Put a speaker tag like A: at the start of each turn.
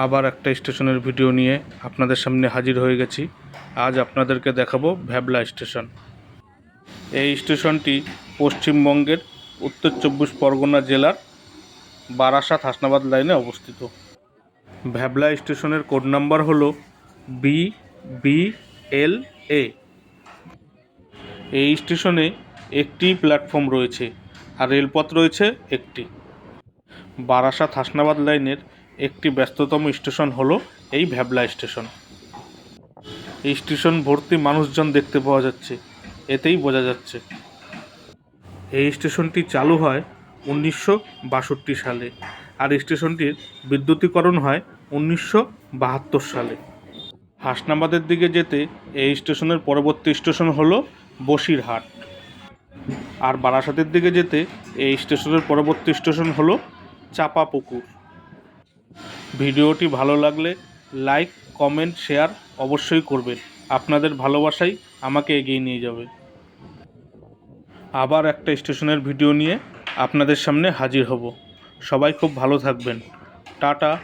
A: আবার একটা স্টেশনের ভিডিও নিয়ে আপনাদের সামনে হাজির হয়ে গেছি। আজ আপনাদেরকে দেখাবো ভ্যাবলা স্টেশন। এই স্টেশনটি পশ্চিমবঙ্গের উত্তর চব্বিশ পরগনা জেলার বারাসাত হাসনাবাদ লাইনে অবস্থিত। ভ্যাবলা স্টেশনের কোড নাম্বার হলো বি বি এল এ। এই স্টেশনে একটি প্ল্যাটফর্ম রয়েছে আর রেলপথ রয়েছে একটি। বারাসাত হাসনাবাদ লাইনের একটি ব্যস্ততম স্টেশন হলো এই ভ্যাবলা স্টেশন। এই স্টেশন ভর্তি মানুষজন দেখতে পাওয়া যাচ্ছে, এতেই বোঝা যাচ্ছে। এই স্টেশনটি চালু হয় উনিশশো বাষট্টি সালে আর স্টেশনটির বিদ্যুতীকরণ হয় উনিশশো বাহাত্তর সালে। হাসনাবাদের দিকে যেতে এই স্টেশনের পরবর্তী স্টেশন হলো বসিরহাট। আর বারাসাতের দিকে যেতে এই স্টেশনের পরবর্তী স্টেশন হলো চাপাপুকুর। ভিডিওটি ভালো লাগলে লাইক, কমেন্ট, শেয়ার অবশ্যই করবেন। আপনাদের ভালোবাসাই আমাকে এগিয়ে নিয়ে যাবে। আবার একটা স্টেশনের ভিডিও নিয়ে আপনাদের সামনে হাজির হব। সবাই খুব ভালো থাকবেন। টাটা।